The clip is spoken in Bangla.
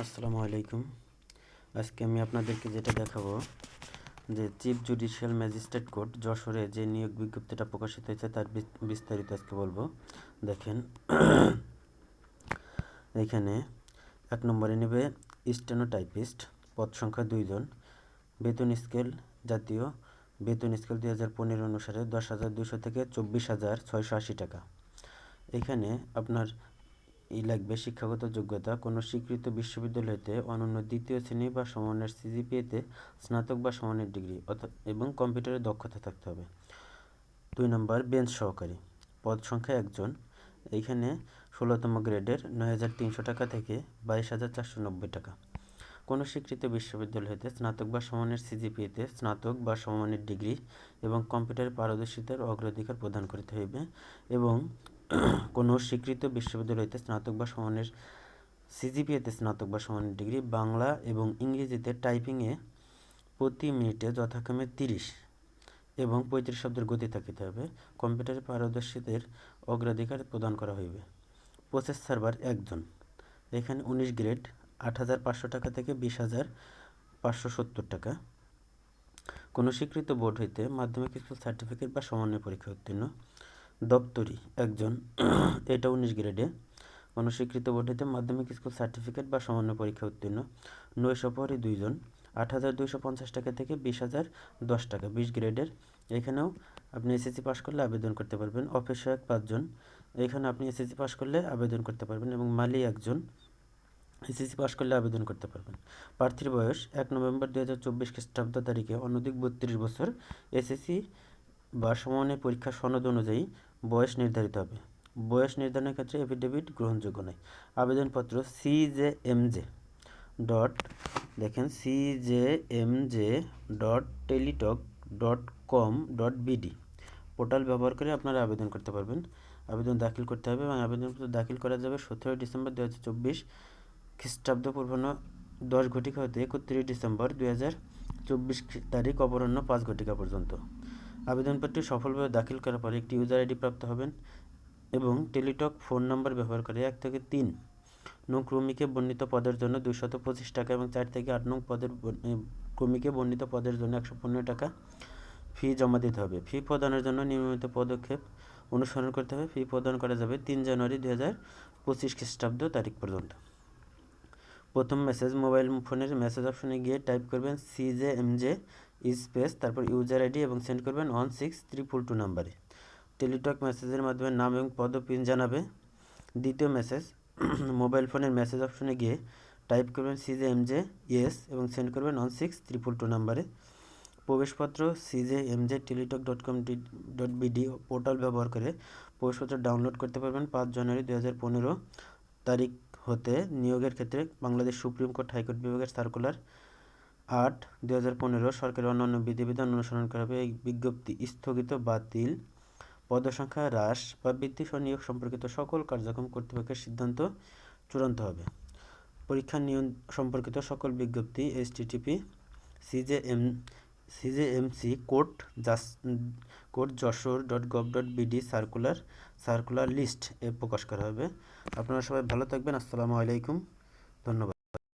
আসসালামু আলাইকুম। আজকে আমি আপনাদেরকে যেটা দেখাবো, যে চিফ জুডিশিয়াল ম্যাজিস্ট্রেট কোর্ট যশোরে যে নিয়োগ বিজ্ঞপ্তিটা প্রকাশিত হয়েছে তার বিস- বিস্তারিত আজকে বলব। দেখেন, এখানে এক নম্বরে নেবে স্টেনোটাইপিস্ট, পদ সংখ্যা দুইজন বেতন স্কেল জাতীয়, বেতন স্কেল দুই হাজার পনেরো অনুসারে দশ হাজার দুশো থেকে চব্বিশ হাজার ছয়শো আশি টাকা। এখানে আপনার ই লাগবে শিক্ষাগত যোগ্যতা। কোনো স্বীকৃত বিশ্ববিদ্যালয় হতে অনন্য দ্বিতীয় শ্রেণি বা সমানের সিজিপিএতে স্নাতক বা সমানের ডিগ্রি অর্থাৎ এবং কম্পিউটারে দক্ষতা থাকতে হবে। দুই নম্বর, বেঞ্চ সহকারী। পদ সংখ্যা একজন। এইখানে ষোলোতম গ্রেডের নয় হাজার তিনশো টাকা থেকে বাইশ হাজার চারশো নব্বই টাকা। কোনো স্বীকৃত বিশ্ববিদ্যালয় হতে স্নাতক বা সমানের সিজিপিএতে স্নাতক বা সমানের ডিগ্রি এবং কম্পিউটারে পারদর্শিতার অগ্রাধিকার প্রদান করতে হইবে এবং কোনো স্বীকৃত বিশ্ববিদ্যালয় হতে স্নাতক বা সমানের সিজিপিএতে স্নাতক বা সমানের ডিগ্রি, বাংলা এবং ইংরেজিতে টাইপিংয়ে প্রতি মিনিটে যথাক্রমে তিরিশ এবং পঁয়ত্রিশ শব্দের গতি থাকিতে হবে কম্পিউটারে পারদর্শীদের অগ্রাধিকার প্রদান করা হইবে। প্রসেস সার্ভার একজন। এখানে উনিশ গ্রেড আট হাজার পাঁচশো টাকা থেকে বিশ হাজার পাঁচশো সত্তর টাকা। কোনো স্বীকৃত বোর্ড হইতে মাধ্যমিক স্কুল সার্টিফিকেট বা সমন্বয় পরীক্ষা উত্তীর্ণ। দপ্তরি একজন, এটা উনিশ গ্রেডে কোনো স্বীকৃত বোর্ড মাধ্যমিক স্কুল সার্টিফিকেট বা সমন্বয় পরীক্ষা উত্তীর্ণ। নয় নৈশপরি দুইজন, আট হাজার দুইশো পঞ্চাশ টাকা থেকে বিশ হাজার দশ টাকা, বিশ গ্রেডের এখানেও আপনি এসএসসি পাস করলে আবেদন করতে পারবেন। অফিস সহায়ক পাঁচজন, এখানে আপনি এসএসসি পাস করলে আবেদন করতে পারবেন এবং মালি একজন এসএসসি পাস করলে আবেদন করতে পারবেন। প্রার্থীর বয়স এক নভেম্বর দু হাজার চব্বিশ খ্রিস্টাব্দ তারিখে, অনধিক বত্রিশ বছর। এসএসসি বা পরীক্ষা সনদ অনুযায়ী বয়স নির্ধারিত হবে। বয়স নির্ধারণের ক্ষেত্রে এফিডেভিট গ্রহণযোগ্য নয়। আবেদনপত্র C J M J dot দেখেন C J M J dot Teletalk dot com dot BD portal ব্যবহার করে আপনারা আবেদন করতে পারবেন। আবেদন দাখিল করতে হবে এবং আবেদনপত্র দাখিল করা যাবে সতেরোই ডিসেম্বর দু হাজার চব্বিশ খ্রিস্টাব্দ পূর্বাহ্ন দশ ঘটিকা হতে একত্রিশ ডিসেম্বর দু হাজার চব্বিশ তারিখ অপরাহ্ন পাঁচ ঘটিকা পর্যন্ত। আবেদনপত্রটি সফলভাবে দাখিল করার পরে একটি ইউজার আইডি প্রাপ্ত হবেন এবং টেলিটক ফোন নাম্বার ব্যবহার করে এক থেকে তিন নং ক্রমিকে বর্ণিত পদের জন্য দুশত পঁচিশ টাকা এবং চার থেকে আট নং পদের ক্রমিকে বর্ণিত পদের জন্য একশো পনেরো টাকা ফি জমা দিতে হবে। ফি প্রদানের জন্য নিয়মিত পদক্ষেপ অনুসরণ করতে হবে। ফি প্রদান করা যাবে তিন জানুয়ারি দু হাজার পঁচিশ খ্রিস্টাব্দ তারিখ পর্যন্ত। প্রথম মেসেজ মোবাইল ফোনের মেসেজ অপশনে গিয়ে টাইপ করবেন সিজে এমজে স্পেস, তারপর ইউজার আইডি এবং সেন্ড করবেন ওয়ান সিক্স ত্রিপুল টু নাম্বারে। টেলিটক মেসেজের মাধ্যমে নাম এবং পদ পিন জানাবে। দ্বিতীয় মেসেজ মোবাইল ফোনের মেসেজ অপশনে গিয়ে টাইপ করবেন সিজে এমজে ইয়েস এবং সেন্ড করবেন ওয়ান সিক্স ত্রিপুল টু নাম্বারে। প্রবেশপত্র CJ MJ Teletalk dot com dot BD portal ব্যবহার করে প্রবেশপত্র ডাউনলোড করতে পারবেন পাঁচ জানুয়ারি দু হাজার পনেরো তারিখ হতে। নিয়োগের ক্ষেত্রে Bangladesh supreme court high court বিভাগের সার্কুলার আট দু হাজার পনেরো সরকারের অন্যান্য বিধিবিধান অনুসরণ করা হবে এই বিজ্ঞপ্তি। স্থগিত, বাতিল। পদসংখ্যা হ্রাস বা বৃদ্ধি নিয়োগ সম্পর্কিত সকল কার্যক্রম কর্তৃপক্ষের সিদ্ধান্ত চূড়ান্ত হবে। পরীক্ষা নিয়ম সম্পর্কিত সকল বিজ্ঞপ্তি H TTP CJ M CJ MC court জাস court Jessore dot gov dot BD circular circular list এ প্রকাশ করা হবে। আপনারা সবাই ভালো থাকবেন। আসসালামু আলাইকুম। ধন্যবাদ।